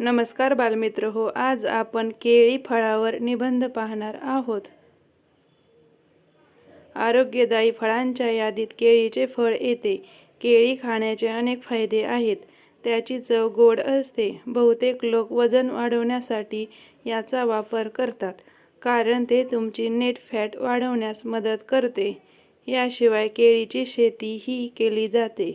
नमस्कार बालमित्र हो आज आपण केळी फळावर निबंध पाहणार आहोत. आरोग्यदायी फळांच्या यादीत केळीचे फळ येते. केळी खाण्याचे अनेक फायदे आहेत. त्याची चव गोड असते. बहुतेक लोक वजन वाढवण्यासाठी याचा वापर करतात कारण ते तुमची नेट फॅट वाढवण्यास मदत करते. याशिवाय केळीची शेती ही केली जाते.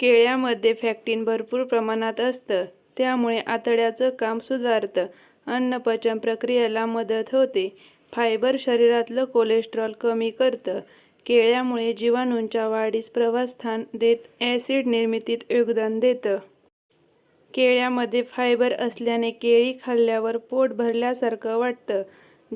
केळ्यामध्ये फॅक्टिन भरपूर प्रमाणात असतं. त्यामुळे आतड्याचं काम सुधारतं. अन्नपचन प्रक्रियेला मदत होते. फायबर शरीरातलं कोलेस्ट्रॉल कमी करतं. केळ्यामुळे जीवाणूंच्या वाढीस प्रवासस्थान देत ॲसिड निर्मितीत योगदान देतं. केळ्यामध्ये फायबर असल्याने केळी खाल्ल्यावर पोट भरल्यासारखं वाटतं.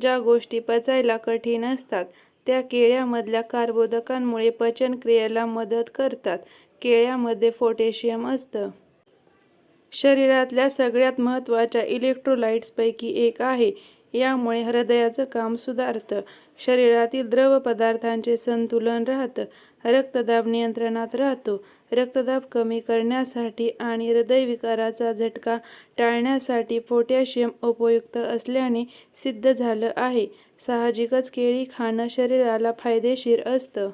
ज्या गोष्टी पचायला कठीण असतात त्या केळ्यामधल्या कार्बोदकांमुळे पचनक्रियेला मदत करतात. केळ्यामध्ये पोटॅशियम असतं. शरीरातल्या सगळ्यात महत्त्वाच्या इलेक्ट्रोलाइट्सपैकी एक आहे. यामुळे हृदयाचं काम सुधारतं. शरीरातील द्रव पदार्थांचे संतुलन राहतं. रक्तदाब नियंत्रणात राहतो. रक्तदाब कमी करण्यासाठी आणि हृदयविकाराचा झटका टाळण्यासाठी पोटॅशियम उपयुक्त असल्याने सिद्ध झालं आहे. साहजिकच केळी खाणं शरीराला फायदेशीर असतं.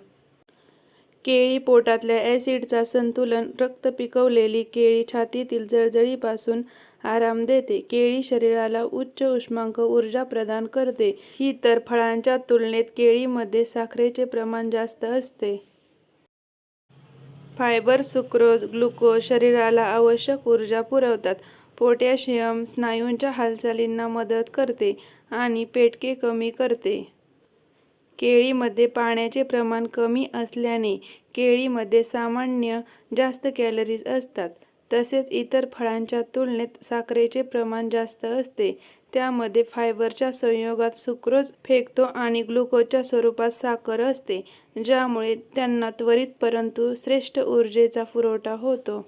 केळी पोटातल्या ॲसिडचा संतुलन रक्त पिकवलेली केळी छातीतील जळजळीपासून आराम देते. केळी शरीराला उच्च उष्मांक ऊर्जा प्रदान करते. ही तर फळांच्या तुलनेत केळीमध्ये साखरेचे प्रमाण जास्त असते. फायबर सुक्रोज ग्लुकोज शरीराला आवश्यक ऊर्जा पुरवतात. पोटॅशियम स्नायूंच्या हालचालींना मदत करते आणि पेटके कमी करते. केळीमध्ये पाण्याचे प्रमाण कमी असल्याने केळीमध्ये सामान्य जास्त कॅलरीज असतात. तसेच इतर फळांच्या तुलनेत साखरेचे प्रमाण जास्त असते. त्यामध्ये फायबरच्या संयोगात सुक्रोज फेकतो आणि ग्लुकोजच्या स्वरूपात साखर असते ज्यामुळे त्यांना त्वरित परंतु श्रेष्ठ ऊर्जेचा पुरवठा होतो.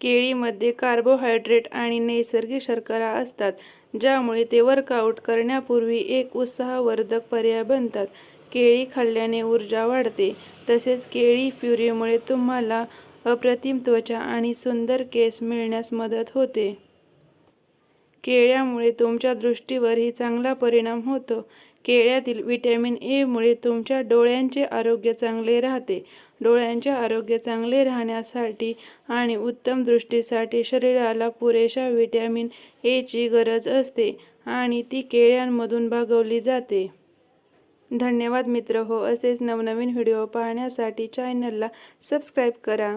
केळीमध्ये कार्बोहायड्रेट आणि नैसर्गिक शर्करा असतात. ज्यामुळे ते वर्कआउट करण्यापूर्वी एक उत्साहवर्धक पर्याय बनतात. केळी खाल्ल्याने ऊर्जा वाढते. तसेच केळी प्युरीमुळे तुम्हाला अप्रतिम त्वचा आणि सुंदर केस मिळण्यास मदत होते. केळ्यामुळे तुमच्या दृष्टीवरही चांगला परिणाम होतो. केळ्यातील व्हिटॅमिन एमुळे तुमच्या डोळ्यांचे आरोग्य चांगले राहते. डोळ्यांचे आरोग्य चांगले राहण्यासाठी आणि उत्तम दृष्टीसाठी शरीराला पुरेशा व्हिटॅमिन एची गरज असते आणि ती केळ्यांमधून भागवली जाते. धन्यवाद मित्र. हो असेच नवनवीन व्हिडिओ पाहण्यासाठी चॅनलला सबस्क्राईब करा.